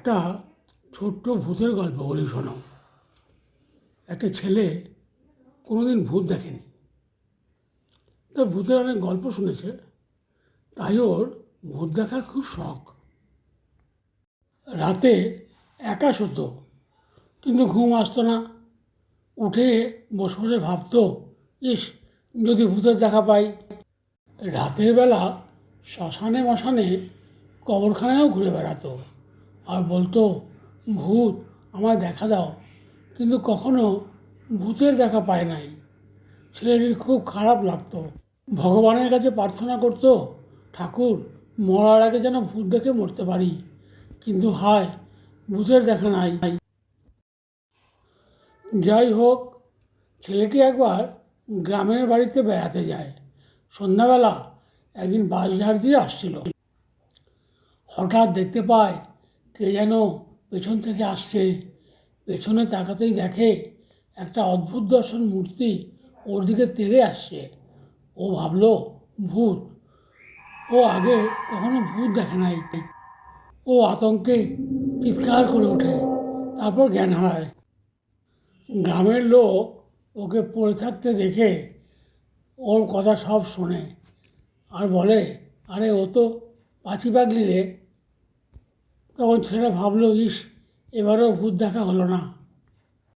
একটা ছোট্ট ভূতের গল্প বলি শোনো। একটা ছেলে কোনোদিন ভূত দেখেনি। তার ভূতের অনেক গল্প শুনেছে, তাই ওর ভূত দেখার খুব শখ। রাতে একা শুতো, কিন্তু ঘুম আসতো না। উঠে বসে বসে ভাবতো, ইস, যদি ভূতের দেখা পাই। রাতের বেলা শ্মশানে মশানে কবরখানায়ও ঘুরে বেড়াতো। আর বলতো, ভূত, আমায় দেখা দাও। কিন্তু কখনো ভূতের দেখা পায় নাই। ছেলেটির খুব খারাপ লাগতো। ভগবানের কাছে প্রার্থনা করতো, ঠাকুর, মরার আগে যেন ভূত দেখে মরতে পারি। কিন্তু হায়, ভূতের দেখা নাই। যাই হোক, ছেলেটি একবার গ্রামের বাড়িতে বেড়াতে যায়। সন্ধ্যাবেলা একদিন বাস ঝাড় দিয়ে আসছিল। হঠাৎ দেখতে পায় কে যেন পেছন থেকে আসছে। পেছনে তাকাতেই দেখে একটা অদ্ভুত দর্শন মূর্তি ওর দিকে তেড়ে আসছে। ও ভাবলো, ভূত। ও আগে কখনো ভূত দেখে নাই। ও আতঙ্কে চিৎকার করে ওঠে, তারপর জ্ঞান হারায়। গ্রামের লোক ওকে পড়ে থাকতে দেখে ওর কথা সব শোনে আর বলে, আরে, ও তো পাচি পাগলি রে তখন ছেলেটা ভাবলো ইস এবারও ভূত দেখা হলো না।